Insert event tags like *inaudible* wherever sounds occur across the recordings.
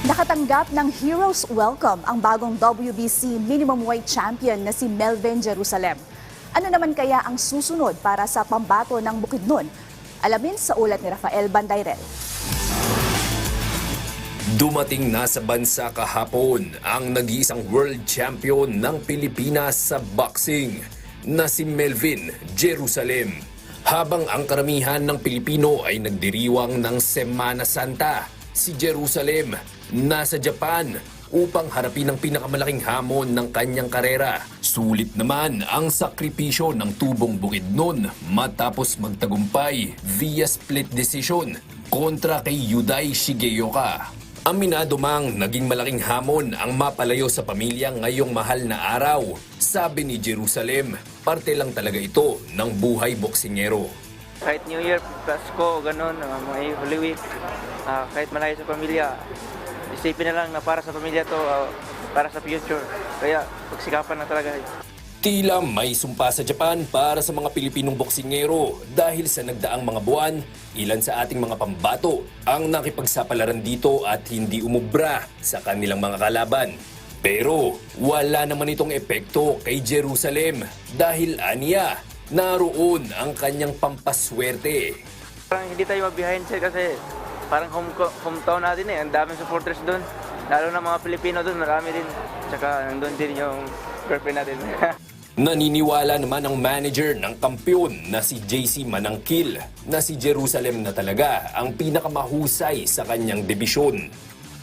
Nakatanggap ng Heroes Welcome ang bagong WBC Minimum Weight Champion na si Melvin Jerusalem. Ano naman kaya ang susunod para sa pambato ng Bukidnon? Alamin sa ulat ni Rafael Bandayrel. Dumating na sa bansa kahapon ang nag-iisang world champion ng Pilipinas sa boxing na si Melvin Jerusalem. Habang ang karamihan ng Pilipino ay nagdiriwang ng Semana Santa, si Jerusalem nasa Japan upang harapin ang pinakamalaking hamon ng kanyang karera. Sulit naman ang sakripisyo ng tubong bukid nun matapos magtagumpay via split decision kontra kay Yuday Shigeoka. Aminado mang naging malaking hamon ang mapalayo sa pamilya ngayong mahal na araw. Sabi ni Jerusalem, parte lang talaga ito ng buhay boksingero. Kahit New Year, Pasko, ganun, uh, mga Holy Week, ah, kahit malayo sa pamilya, isipin na lang na para sa pamilya to, ah, para sa future. Kaya pagsikapan na talaga. Tila may sumpa sa Japan para sa mga Pilipinong boksingero dahil sa nagdaang mga buwan, ilan sa ating mga pambato ang nakipagsapalaran dito at hindi umubra sa kanilang mga kalaban. Pero wala naman itong epekto kay Jerusalem dahil aniya, naroon ang kanyang pampaswerte. Parang hindi tayo mabihind sir kasi parang home, hometown natin eh. Ang daming supporters doon. Lalo na mga Pilipino doon, marami din. Tsaka nandun din yung girlfriend natin. *laughs* Naniniwala naman ang manager ng kampiyon na si JC Manangkil na si Jerusalem na talaga ang pinakamahusay sa kanyang debisyon.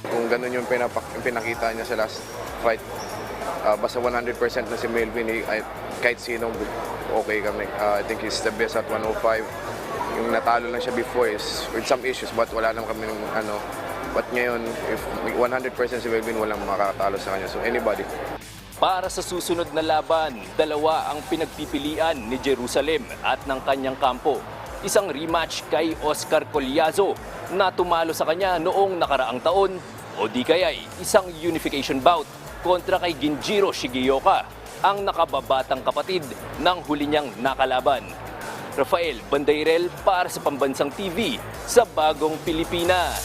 Kung ganun yung, pinapak, yung pinakita niya sa last fight, ah, basta 100% na si Melvin, eh, kahit sino, okay kami. Ah, I think he's the best at 105. Yung natalo lang siya before is with some issues, but wala naman kami ng ano. But ngayon, if 100% si Melvin, walang makakatalo sa kanya. So anybody. Para sa susunod na laban, dalawa ang pinagpipilian ni Jerusalem at ng kanyang kampo. Isang rematch kay Oscar Colyazo na tumalo sa kanya noong nakaraang taon o di kaya'y isang unification bout kontra kay Ginjiro Shigeoka, ang nakababatang kapatid ng huli niyang nakalaban. Rafael Bandairel para sa Pambansang TV sa Bagong Pilipinas.